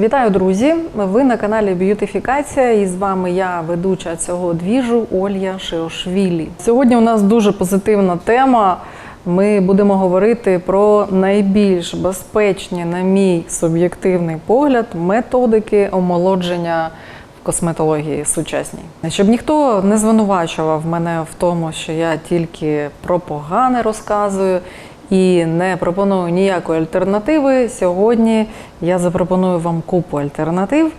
Вітаю, друзі! Ви на каналі Б'ютифікація і з вами я, ведуча цього двіжу Олья Шиошвілі. Сьогодні у нас дуже позитивна тема. Ми будемо говорити про найбільш безпечні, на мій суб'єктивний погляд, методики омолодження в косметології сучасній. Щоб ніхто не звинувачував мене в тому, що я тільки про погане розказую і не пропоную ніякої альтернативи. Сьогодні я запропоную вам купу альтернатив,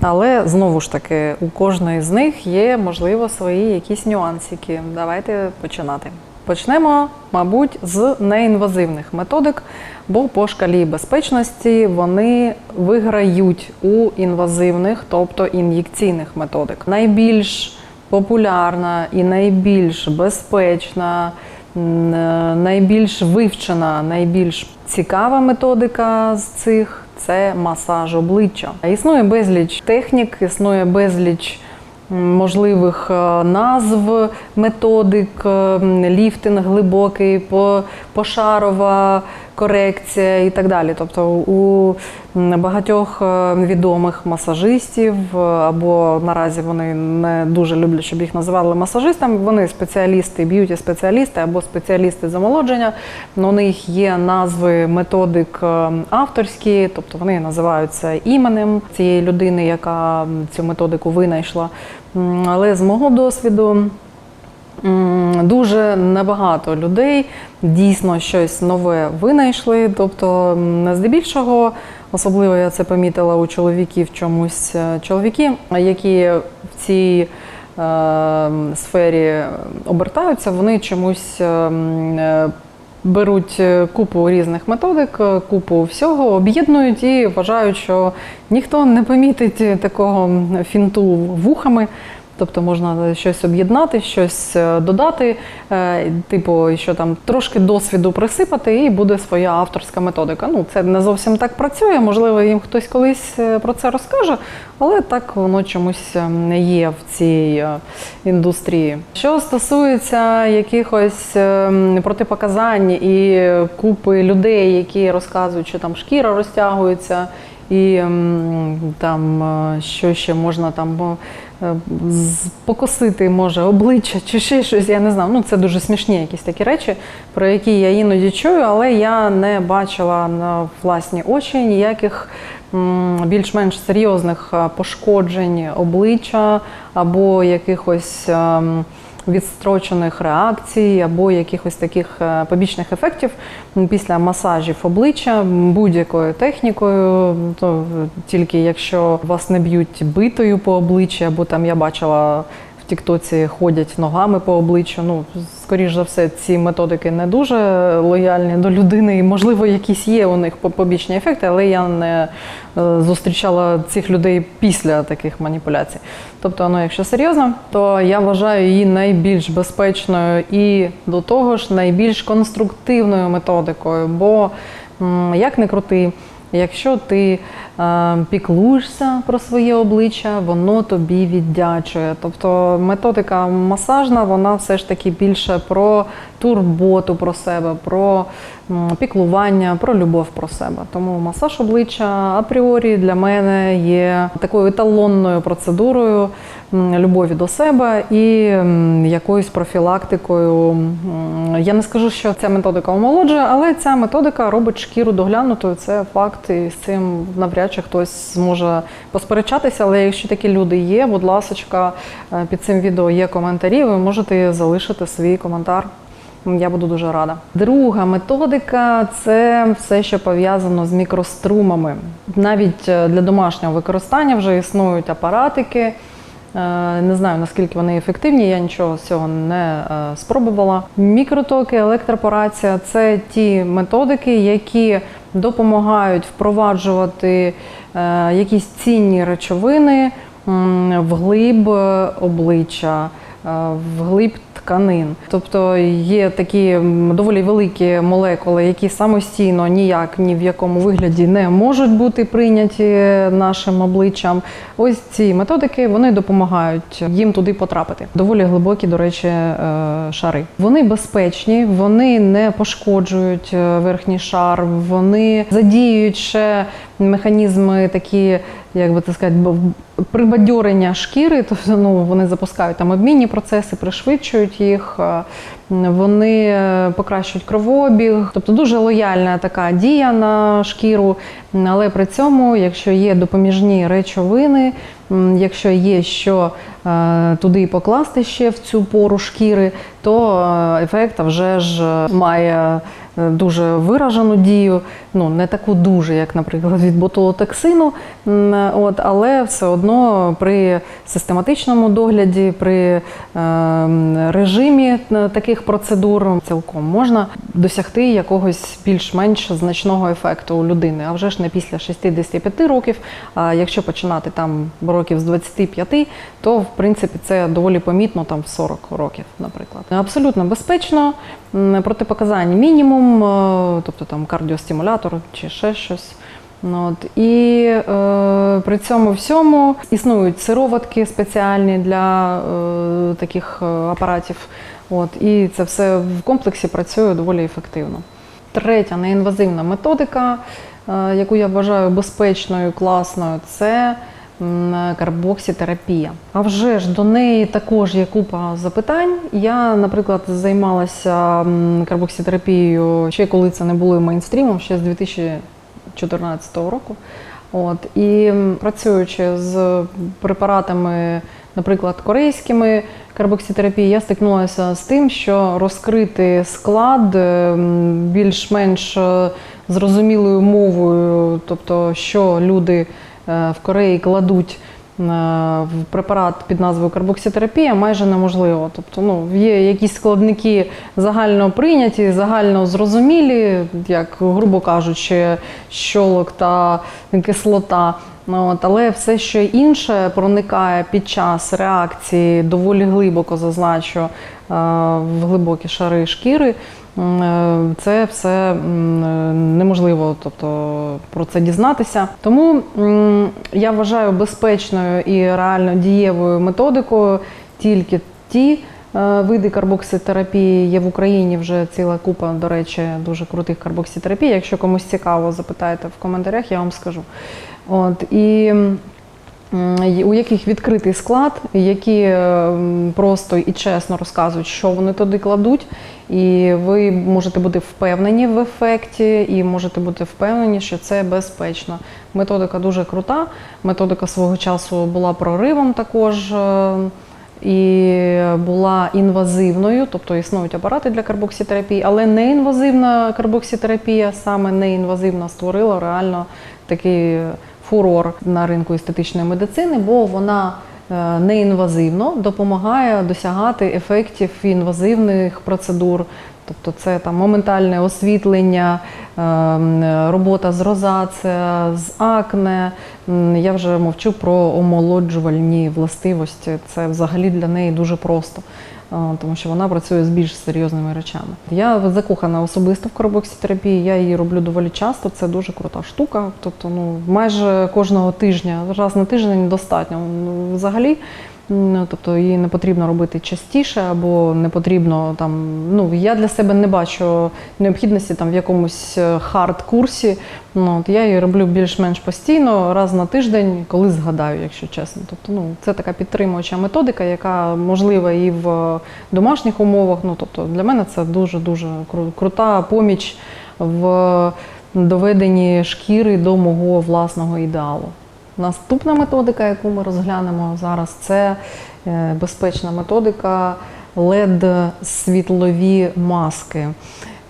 але знову ж таки у кожної з них є можливо свої якісь нюансики. Давайте починати. Почнемо, мабуть, з неінвазивних методик, бо по шкалі безпечності вони виграють у інвазивних, тобто ін'єкційних методик. Найбільш популярна і найбільш безпечна, найбільш вивчена, найбільш цікава методика з цих це масаж обличчя. Існує безліч технік, існує безліч можливих е, назв методик, е, ліфтинг глибокий, по- пошарова корекція і так далі. Тобто у багатьох е, відомих масажистів, е, або наразі вони не дуже люблять, щоб їх називали масажистами. Вони спеціалісти, б'юті спеціалісти або спеціалісти з омолодження. Ну, У них є назви методик е, авторські, тобто вони називаються іменем цієї людини, яка цю методику винайшла. Але з мого досвіду. Дуже небагато людей дійсно щось нове винайшли. Тобто, здебільшого, особливо я це помітила у чоловіків чомусь е, чоловіки, які в цій е, сфері обертаються, вони чомусь е, е, беруть е, купу різних методик, купу всього, об'єднують і вважають, що ніхто не помітить такого фінту вухами. Тобто можна щось об'єднати, щось е, додати, е, типу, що там трошки досвіду присипати, і буде своя авторська методика. Ну, це не зовсім так працює. Можливо, їм хтось колись е, про це розкаже, але так воно чомусь не є в цій індустрії. Що стосується якихось протипоказань і купи людей, які розказують, що там шкіра розтягується. І там що ще можна там покосити може обличчя чи ще щось, я не знаю. Ну це дуже смішні якісь такі речі, про які я іноді чую, але я не бачила на власні очі ніяких більш-менш серйозних е, пошкоджень обличчя або якихось. Відстрочених реакцій або якихось таких е, побічних ефектів після масажів обличчя будь-якою технікою, то е, тільки якщо вас не б'ють битою по обличчі, або там я бачила. В Тіктоці ходять ногами по обличчю. Ну, скоріш за все, ці методики не дуже лояльні до людини, і можливо, якісь є у них побічні ефекти, але я не е, зустрічала цих людей після таких маніпуляцій. Тобто, ну, якщо серйозно, то я вважаю її найбільш безпечною і до того ж найбільш конструктивною методикою. Бо як не крути, якщо ти е, піклуєшся про своє обличчя, воно тобі віддячує. Тобто методика масажна, вона все ж таки більше про турботу про себе, про піклування, про любов про себе. Тому масаж обличчя апріорі для мене є такою еталонною процедурою любові до себе і якоюсь профілактикою. Я не скажу, що ця методика омолоджує, але ця методика робить шкіру доглянутою. Це факт, і з цим навряд чи хтось зможе посперечатися. Але якщо такі люди є, будь ласка, під цим відео є коментарі. Ви можете залишити свій коментар. Я буду дуже рада. Друга методика це все, що пов'язано з мікрострумами. Навіть е, для домашнього використання вже існують апаратики. Е, Не знаю наскільки вони ефективні, я нічого з цього не е, спробувала. Мікротоки, електропорація це ті методики, які допомагають впроваджувати якісь цінні речовини м, вглиб обличчя, е, вглиб тканин. Тобто є такі доволі великі молекули, які самостійно ніяк ні в якому вигляді не можуть бути прийняті нашим обличчям. Ось ці методики вони допомагають їм туди потрапити. Доволі глибокі, до речі, е, шари. Вони безпечні, вони не пошкоджують е, верхній шар, вони задіють ще механізми такі, як би це сказати, прибадьорення шкіри, тобто ну, вони запускають там обмінні процеси, пришвидшують їх, вони е, покращують кровообіг, тобто дуже лояльна така дія на шкіру. Але при цьому, якщо є допоміжні речовини, якщо є що туди покласти ще в цю пору шкіри, то е, ефект вже ж е, має е, дуже виражену дію, ну не таку дуже, як, наприклад, від ботулотоксину, от, але все одно при систематичному догляді, при е, режимі е, таких процедур цілком можна досягти якогось більш-менш значного ефекту у людини. А вже ж не після 65 років. А якщо починати там років з 25, то принципі це доволі помітно там в 40 років, наприклад. Абсолютно безпечно, протипоказань мінімум, е, тобто там кардіостимулятор чи ще щось. Ну, От. І е, при цьому всьому існують сироватки спеціальні для е, таких е, апаратів. От. І це все в комплексі працює доволі ефективно. Третя неінвазивна методика, е, яку я вважаю безпечною, класною, це карбоксітерапія. А вже ж до неї також є купа запитань. Я, наприклад, займалася карбоксітерапією ще коли це не було мейнстрімом, ще з 2014 року. От, і працюючи з препаратами, наприклад, корейськими карбоксітерапії, я стикнулася з тим, що розкрити склад е, більш-менш е, зрозумілою мовою, тобто, що люди в Кореї кладуть е, в препарат під назвою карбоксітерапія майже неможливо. Тобто, ну, є якісь складники загально прийняті, загально зрозумілі, як, грубо кажучи, щолок та кислота. Ну, От, але все, що інше проникає під час реакції доволі глибоко зазначу е, в глибокі шари шкіри. е, Це все е, неможливо тобто, про це дізнатися. Тому я вважаю безпечною і реально дієвою методикою тільки ті види карбокситерапії. Є в Україні вже ціла купа, до речі, дуже крутих карбокситерапій. Якщо комусь цікаво, запитайте в коментарях, я вам скажу. От, і у яких відкритий склад, які е, просто і чесно розказують, що вони туди кладуть, і ви можете бути впевнені в ефекті, і можете бути впевнені, що це безпечно. Методика дуже крута. Методика свого часу була проривом також. е, І була інвазивною, тобто існують апарати для карбоксітерапії, але неінвазивна карбоксітерапія, саме неінвазивна, створила реально такий фурор на ринку естетичної медицини, бо вона е, неінвазивно допомагає досягати ефектів інвазивних процедур. Тобто це там моментальне освітлення, е, робота з розацеа, з акне. Я вже мовчу про омолоджувальні властивості. Це взагалі для неї дуже просто, тому що вона працює з більш серйозними речами. Я закохана особисто в коробоксітерапії. я її роблю доволі часто. Це дуже крута штука. Тобто, ну майже кожного тижня, раз на тиждень достатньо. Ну, Взагалі. М, Тобто її не потрібно робити частіше, або не потрібно там. Ну я для себе не бачу необхідності там в якомусь е, хард-курсі. Ну от я її роблю більш-менш постійно, раз на тиждень, коли згадаю, якщо чесно. Тобто, ну це така підтримуюча методика, яка можлива і в домашніх умовах. Ну тобто для мене це дуже дуже крута поміч в доведенні шкіри до мого власного ідеалу. Наступна методика, яку ми розглянемо зараз, це е, безпечна методика led світлові маски.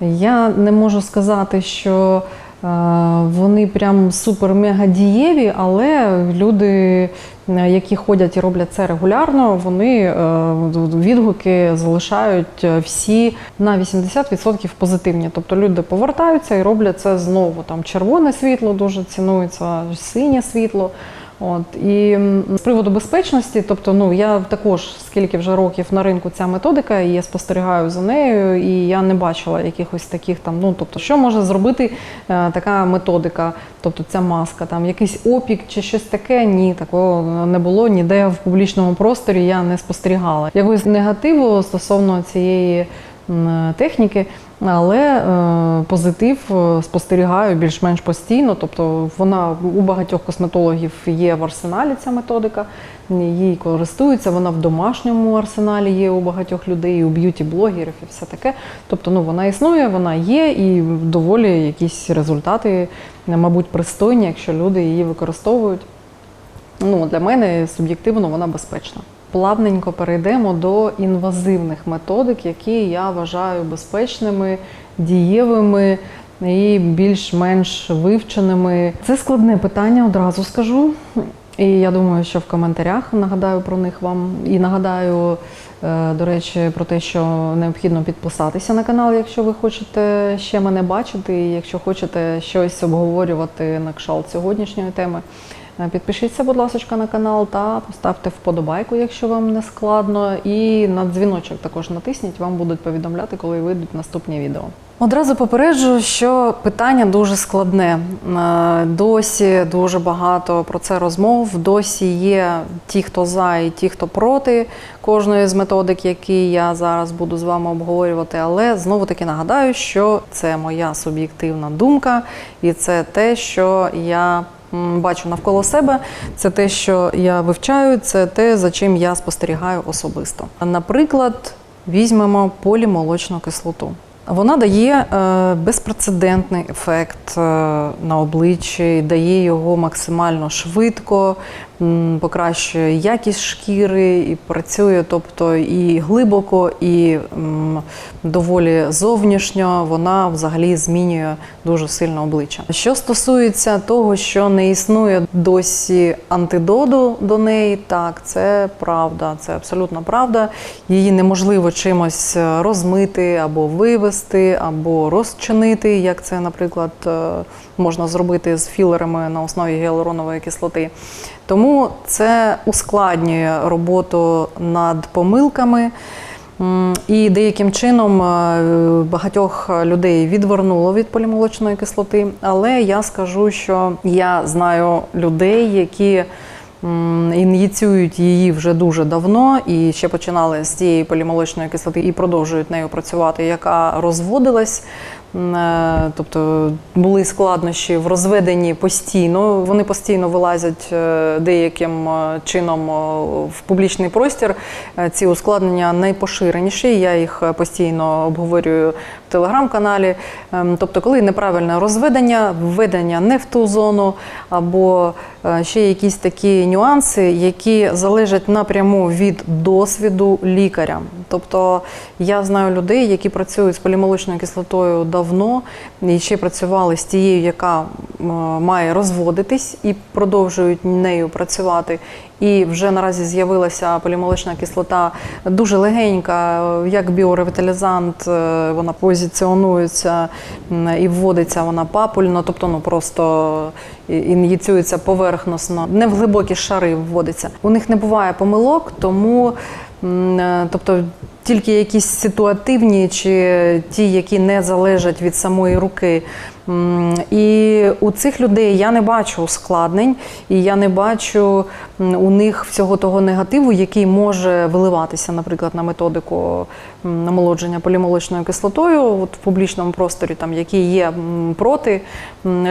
Я не можу сказати, що е, вони прям супер-мега дієві, але люди, які ходять і роблять це регулярно, вони е, відгуки залишають е, всі на 80% позитивні. Тобто люди повертаються і роблять це знову. Там червоне світло дуже цінується, синє світло. От і з приводу безпечності, тобто, ну я також скільки вже років на ринку ця методика, і я спостерігаю за нею, і я не бачила якихось таких там. Ну тобто, що може зробити е, така методика, тобто ця маска, там якийсь опік чи щось таке. Ні, такого не було ніде в публічному просторі. Я не спостерігала. Якогось негативу стосовно цієї техніки. Але е, позитив е, спостерігаю більш-менш постійно. Тобто вона у багатьох косметологів є в арсеналі ця методика, їй користуються. Вона в домашньому арсеналі є у багатьох людей, у б'юті-блогерів і все таке. Тобто, ну вона існує, вона є, і доволі якісь результати, мабуть, пристойні, якщо люди її використовують. Ну, для мене суб'єктивно вона безпечна. Плавненько перейдемо до інвазивних методик, які я вважаю безпечними, дієвими і більш-менш вивченими. Це складне питання, одразу скажу. І я думаю, що в коментарях нагадаю про них вам і нагадаю, е, до речі, про те, що необхідно підписатися на канал, якщо ви хочете ще мене бачити, і якщо хочете щось обговорювати на кшалт сьогоднішньої теми. Е, Підпишіться, будь ласка, на канал та поставте вподобайку, якщо вам не складно. І на дзвіночок також натисніть, вам будуть повідомляти, коли вийдуть наступні відео. Одразу попереджу, що питання дуже складне. Е, Досі дуже багато про це розмов. Досі є ті, хто за, і ті, хто проти кожної з методик, які я зараз буду з вами обговорювати. Але знову таки нагадаю, що це моя суб'єктивна думка, і це те, що я бачу навколо себе. Це те, що я вивчаю, це те, за чим я спостерігаю особисто. Наприклад, візьмемо полімолочну кислоту. Вона дає е, безпрецедентний ефект е, на обличчі, дає його максимально швидко, покращує якість шкіри і працює, тобто і глибоко, і доволі зовнішньо. Вона взагалі змінює дуже сильно обличчя. Що стосується того, що не існує досі антидоду до неї, так це правда, це абсолютно правда. Її неможливо чимось е, розмити або вивести, або розчинити, як це, наприклад, е, можна зробити з філерами на основі гіалуронової кислоти. Тому це ускладнює роботу над помилками. І деяким чином е, багатьох людей відвернуло від полімолочної кислоти. Але я скажу, що я знаю людей, які м, ініціюють її вже дуже давно і ще починали з цієї полімолочної кислоти і продовжують нею працювати, яка розводилась. Е, Тобто були складнощі в розведенні постійно. Вони постійно вилазять е, деяким е, чином в публічний простір. Ці ускладнення найпоширеніші. Я їх постійно обговорюю в телеграм-каналі. Тобто, коли неправильне розведення, введення не в ту зону, або ще якісь такі нюанси, які залежать напряму від досвіду лікаря. Тобто я знаю людей, які працюють з полімолочною кислотою давно і ще працювали з тією, яка має розводитись, і продовжують нею працювати. І вже наразі з'явилася полімолочна кислота дуже легенька, е, як біоревіталізант, е, вона позиціонується і вводиться вона папульно, тобто ну просто і- ін'єцюється поверхносно, не в глибокі шари вводиться. У них не буває помилок, тому е, тобто тільки якісь ситуативні чи ті, які не залежать від самої руки. І у цих людей я не бачу ускладнень, і я не бачу у них всього того негативу, який може виливатися, наприклад, на методику намолодження полімолочною кислотою от в публічному просторі, там які є проти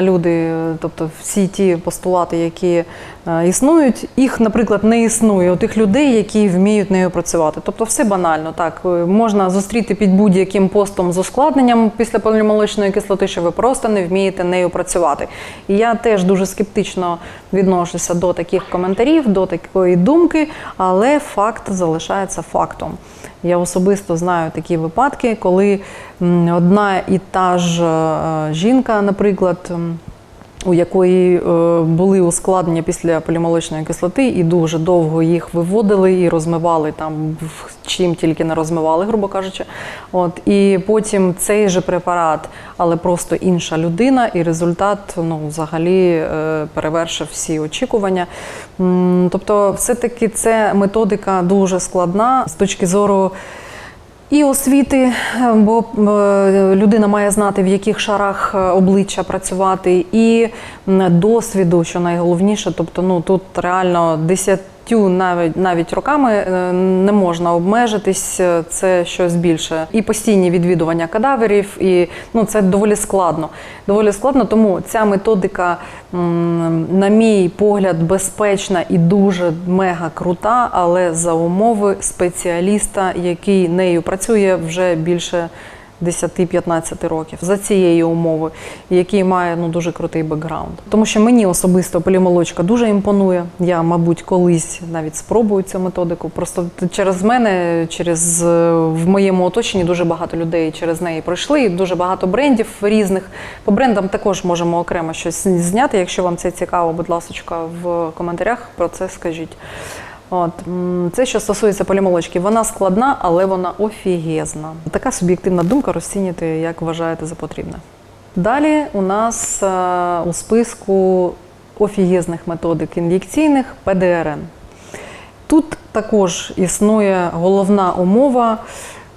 люди, тобто всі ті постулати, які е, існують, їх, наприклад, не існує у тих людей, які вміють нею працювати. Тобто, все банально. Так е, можна зустріти під будь-яким постом з ускладненням після полімолочної кислоти, що ви просто не вмієте нею працювати. І я теж дуже скептично відношуся до таких коментарів, до такої думки, але факт залишається фактом. Я особисто знаю такі випадки, коли одна і та ж е, жінка, наприклад, у якої е, були ускладнення після полімолочної кислоти, і дуже довго їх виводили і розмивали там, чим тільки не розмивали, грубо кажучи. От і потім цей же препарат, але просто інша людина, і результат ну, взагалі е, перевершив всі очікування. Тобто, все-таки це методика дуже складна з точки зору. І освіти, бо е, людина має знати, в яких шарах е, обличчя працювати, і досвіду, що найголовніше. Тобто, ну тут реально життю навіть навіть роками е, не можна обмежитись. е, Це щось більше. І постійні відвідування кадаверів, і ну це доволі складно. Доволі складно, тому ця методика, на мій погляд, безпечна і дуже мега крута, але за умови спеціаліста, який нею працює вже більше. 10-15 років за цієї умови, який має ну дуже крутий бекграунд. Тому що мені особисто полімолочка дуже імпонує. Я, мабуть, колись навіть спробую цю методику. Просто через мене, через в моєму оточенні дуже багато людей через неї пройшли. і Дуже багато брендів різних. По брендам також можемо окремо щось зняти. Якщо вам це цікаво, будь ласка, в коментарях про це скажіть. От це, що стосується полімолочки, вона складна, але вона офігезна. Така суб'єктивна думка розцінюйте, як вважаєте за потрібне. Далі у нас а, у списку офігезних методик ін'єкційних ПДРН. Тут також існує головна умова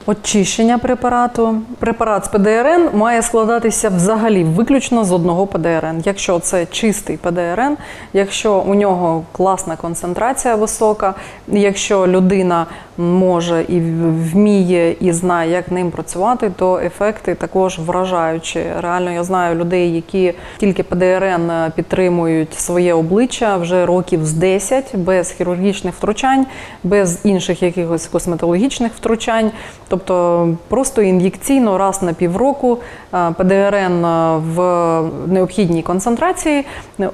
очищення препарату. Препарат з ПДРН має складатися взагалі виключно з одного ПДРН. Якщо це чистий ПДРН, якщо у нього класна концентрація висока, якщо людина може і вміє і знає, як ним працювати, то ефекти також вражаючі. Реально, я знаю людей, які тільки ПДРН підтримують своє обличчя вже років з 10 без хірургічних втручань, без інших якихось косметологічних втручань. Тобто просто ін'єкційно раз на півроку е, ПДРН е, в необхідній концентрації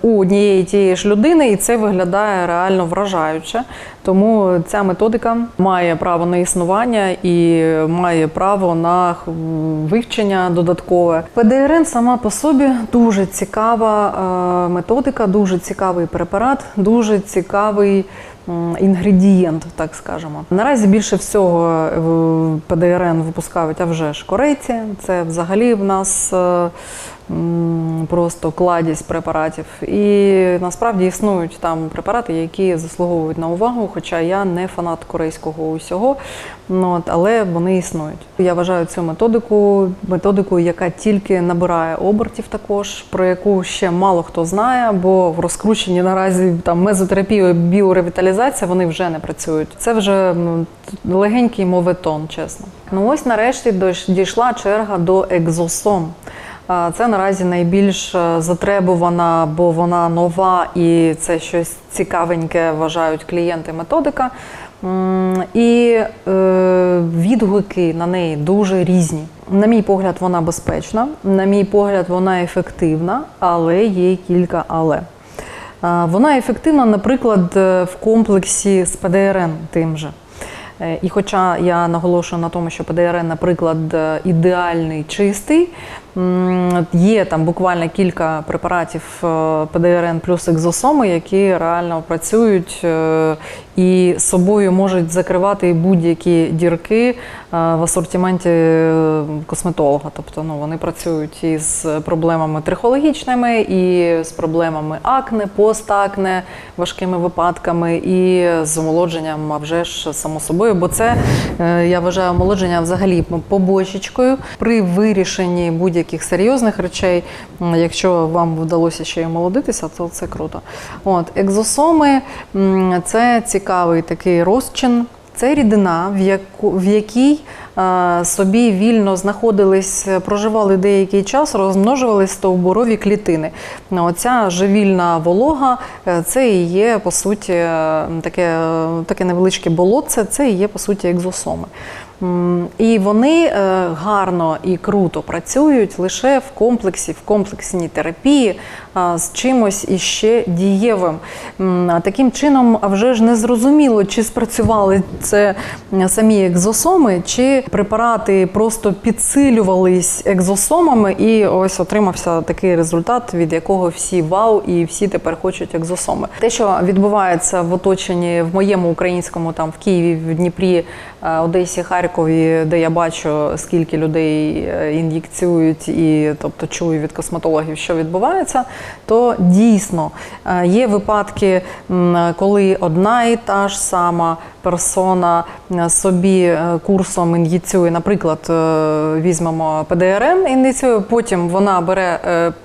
у однієї тієї ж людини, і це виглядає реально вражаюче. Тому ця методика має право на існування і має право на вивчення додаткове. ПДРН сама по собі дуже цікава е, методика, дуже цікавий препарат, дуже цікавий інгредієнт, так скажемо. Наразі більше всього е, ПДРН випускають, а вже ж корейці. Це взагалі в нас. Просто кладість препаратів, і насправді існують там препарати, які заслуговують на увагу. Хоча я не фанат корейського усього, ну, але вони існують. Я вважаю цю методику методикою, яка тільки набирає обертів, також про яку ще мало хто знає, бо в розкрученні наразі там мезотерапія, біоревіталізація вони вже не працюють. Це вже ну, легенький моветон, чесно. Ну ось нарешті дійшла черга до екзосом. Це наразі найбільш е, затребувана, бо вона нова і це щось цікавеньке вважають клієнти методика. І е, відгуки на неї дуже різні. На мій погляд, вона безпечна, на мій погляд, вона ефективна, але є кілька але. Вона ефективна, наприклад, е, в комплексі з ПДРН тим же. І хоча я наголошую на тому, що ПДРН, наприклад, ідеальний чистий, є там буквально кілька препаратів е, ПДРН плюс екзосоми, які реально працюють е, і собою можуть закривати будь-які дірки е, в асортименті е, косметолога. Тобто ну, вони працюють із проблемами трихологічними, і з проблемами акне, постакне, важкими випадками, і з омолодженням, а вже ж само собою. Бо це е, я вважаю омолодження взагалі побочечкою при вирішенні будь-яких серйозних речей. Якщо вам вдалося ще й омолодитися, то це круто. От екзосоми це цікавий такий розчин. Це рідина, в, яку, в якій е, собі вільно знаходились, проживали деякий час, розмножувались стовбурові клітини. Оця живільна волога е, це і є по суті е, таке, е, таке невеличке болотце, це і є по суті екзосоми. І вони е, гарно і круто працюють лише в комплексі, в комплексній терапії з чимось іще дієвим. Таким чином, а вже ж не зрозуміло, чи спрацювали це самі екзосоми, чи препарати просто підсилювались екзосомами, і ось отримався такий результат, від якого всі вау, і всі тепер хочуть екзосоми. Те, що відбувається в оточенні в моєму українському, там в Києві, в Дніпрі, е, Одесі, Харкові, де я бачу, скільки людей е, ін'єкціюють, і тобто чую від косметологів, що відбувається, то дійсно е, є випадки, коли одна і та ж сама персона е, собі курсом ін'єціює, наприклад, візьмемо ПДРН, ін'єціює, потім вона бере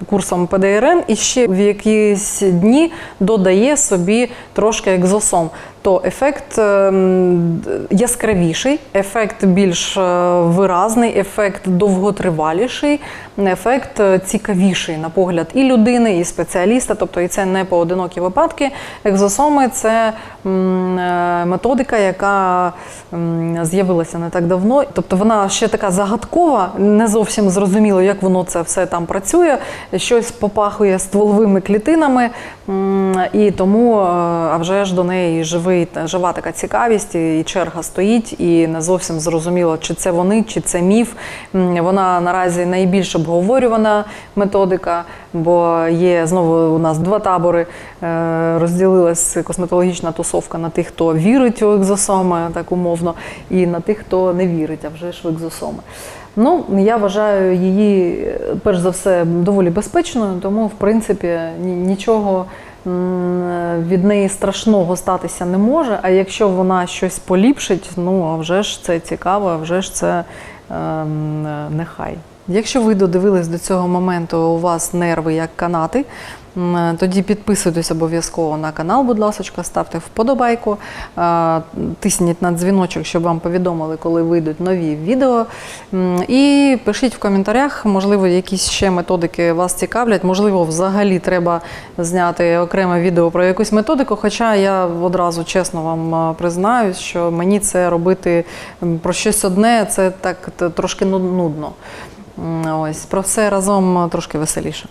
курсом ПДРН і ще в якісь дні додає собі трошки екзосом. Тобто ефект ем, яскравіший, ефект більш е, виразний, ефект довготриваліший, ефект е, цікавіший на погляд і людини, і спеціаліста. Тобто, і це не поодинокі випадки. Екзосоми це е, методика, яка з'явилася не так давно. Тобто вона ще така загадкова, не зовсім зрозуміло, як воно це все там працює. Щось попахує стволовими клітинами, і тому е, а вже ж до неї живий, жива така цікавість, і черга стоїть, і не зовсім зрозуміло, чи це вони, чи це міф. Вона наразі найбільш обговорювана методика, бо є знову у нас два табори. Е, Розділилась косметологічна тусовка на тих, хто вірить у екзосоми, так умовно, і на тих, хто не вірить, а вже ж в екзосоми. Ну, я вважаю її, е, перш за все, доволі безпечною, тому, в принципі, нічого від неї страшного статися не може. А якщо вона щось поліпшить, ну а вже ж це цікаво, а вже ж це ем, нехай. Якщо ви додивились до цього моменту, у вас нерви як канати. М, Тоді підписуйтесь обов'язково на канал, будь ласка, ставте вподобайку, е, тисніть на дзвіночок, щоб вам повідомили, коли вийдуть нові відео. І пишіть в коментарях, можливо, якісь ще методики вас цікавлять. Можливо, взагалі треба зняти окреме відео про якусь методику. Хоча я одразу чесно вам е, признаюсь, що мені це робити про щось одне, це так трошки ну- нудно. Ось про все разом е, трошки веселіше.